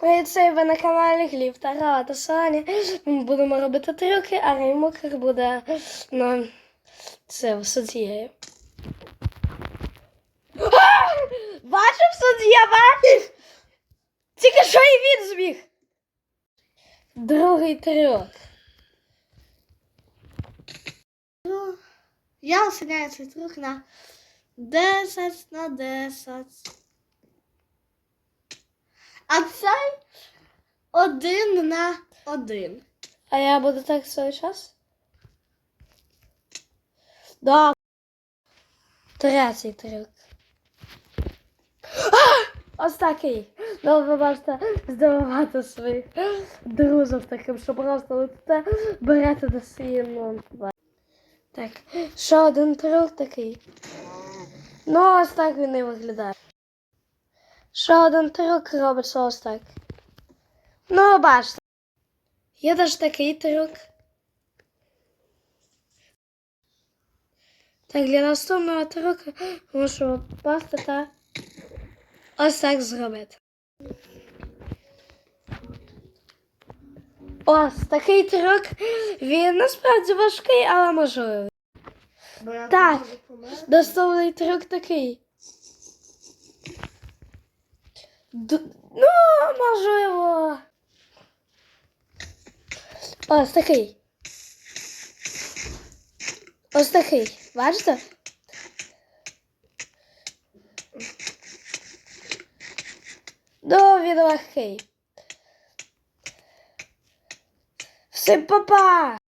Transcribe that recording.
Це ви на каналі Гліб та Саня. Ми будемо робити трюки, а Реймукер буде на це суддєю. Бачив суддя, бачив? Тільки що і він зміг. Другий трюк. Ну, я оценяю цей трюк на 10 на 10. А цей один на один. А я буду так свій час? Да. Третій трюк. Ось такий. Ви бачите, здивувати своїх друзів таким, що просто летите, берете до сіну. Так, ще один трюк такий. Ну, ось так він і виглядає. Ще один трюк робиться ось так. Ну, бачите. Є теж такий трюк. Так, для наступного трюку можу просто та ось так зробити. Ось такий трюк. Він насправді важкий, але можливий. Так. Наступний трюк такий. Ну, можливо. Ось такий. Ось такий. Бачите? Ну, він легкий. Всім па-па!